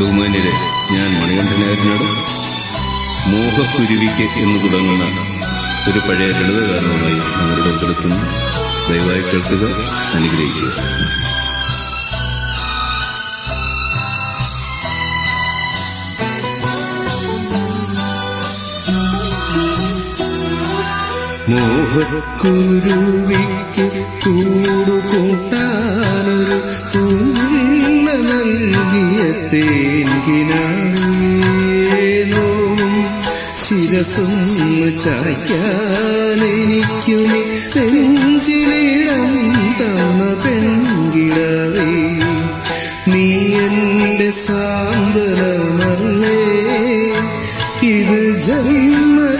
ബഹുമാന്യരെ ഞാൻ മണികണ്ഠനായരനോട് മോഹക്കുരുവിക്ക് എന്ന് തുടങ്ങുന്ന ഒരു പഴയ ലളിതഗാനവുമായി നിങ്ങളുടെ ഉൾപ്പെടുത്തുന്നു. ദയവായി കേൾക്കുക അനുഗ്രഹിക്കുക. മോഹക്കുരുവിക്ക് കൂടുകൂട്ടാനൊരു നൽകിയ തേൻകിനാണേനോവും ശിരസൊന്ന് ചായ്ക്കാനെനിക്കു നെഞ്ചിലിടം തന്ന പെൺകിടവേ നീ എന്റെ സാന്ത്വനമല്ലേ. ഇത് ജന്മജന്മാന്തര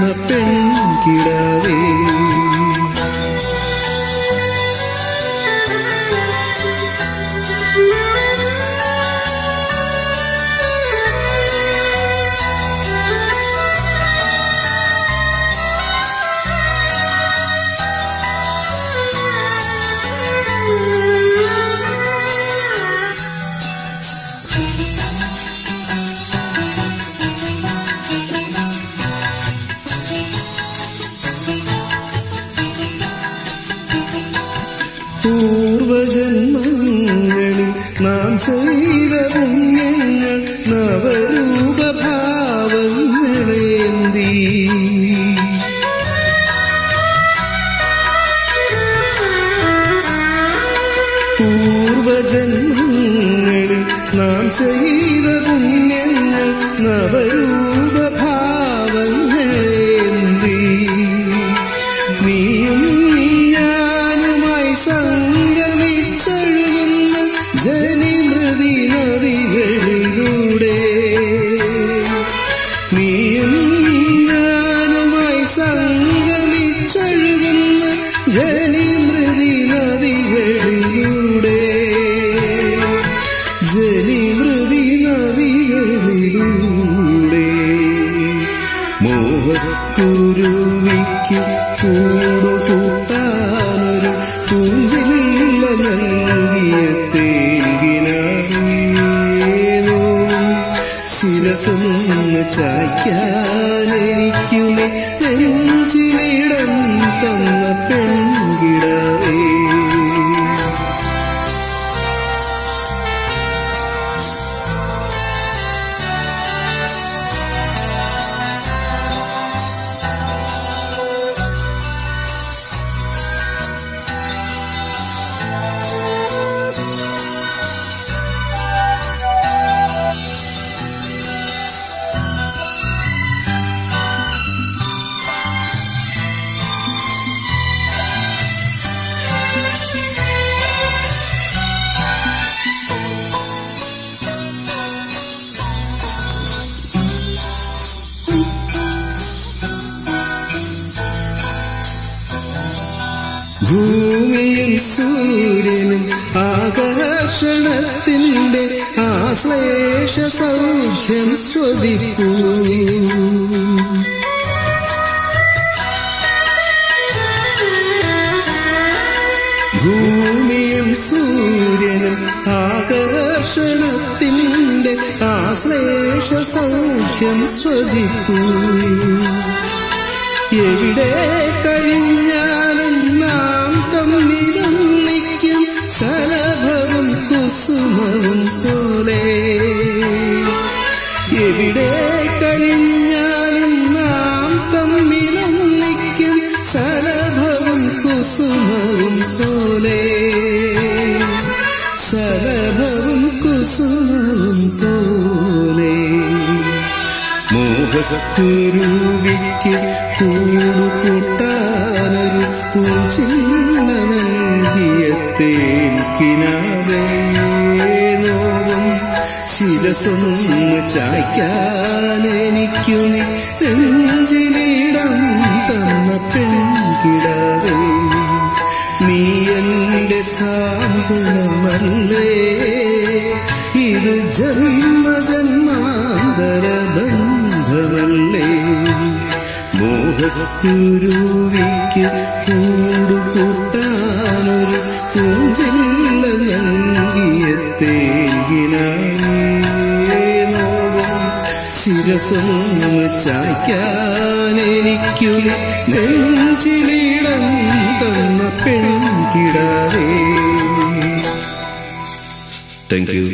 നാം ചെയ്ത പുണ്യങ്ങൾ നവരൂപഭാവങ്ങളേന്തി പൂർവജന്മങ്ങളിൽ നാം ചെയ്ത പുണ്യങ്ങൾ നവരൂപഭാവങ്ങളേന്തി കൂടുകൂട്ടാനൊരു പൂഞ്ചില്ല നൽകിയ തേങ്കിനോ ശിരസൊന്ന് ചായ്ക്കാനെനിക്കു നീ നെഞ്ചിലിടം തന്ന പെൺകിടവേ ഭൂമിയും സൂര്യനും ആകർഷണത്തിന്റെ ആശ്ലേഷ സൗഖ്യം സ്വദിപ്പൂ ഭൂമിയും സൂര്യനും ആകർഷണത്തിന്റെ ആശ്ലേഷ സൗഖ്യം സ്വദിപ്പൂ എവിടെ കഴിഞ്ഞാലും നാം തമ്മിലൊന്നിക്കും ശലഭവും കുസുമവും പോലെ. എവിടെ ശലഭവും കുസുമവും പോലെ മോഹക്കുരുവിക്ക് കൂടുകൂട്ടാനൊരു പൂഞ്ചില്ല നൽകിയ തേൻകിനാവേ നോവും ശിരസൊന്ന് ജന്മജന്മാന്തര ബന്ധമല്ലേ മോഹക്കുരുവിക്ക് കൂടുകൂട്ടാനൊരു പൂഞ്ചില്ല നൽകിയ തേങ്കിനാകും ശിരസൊന്ന് ചായ്ക്കാൻ എനിക്കു നെഞ്ചിലിടം തന്ന പെൺകിടാവേ. Thank U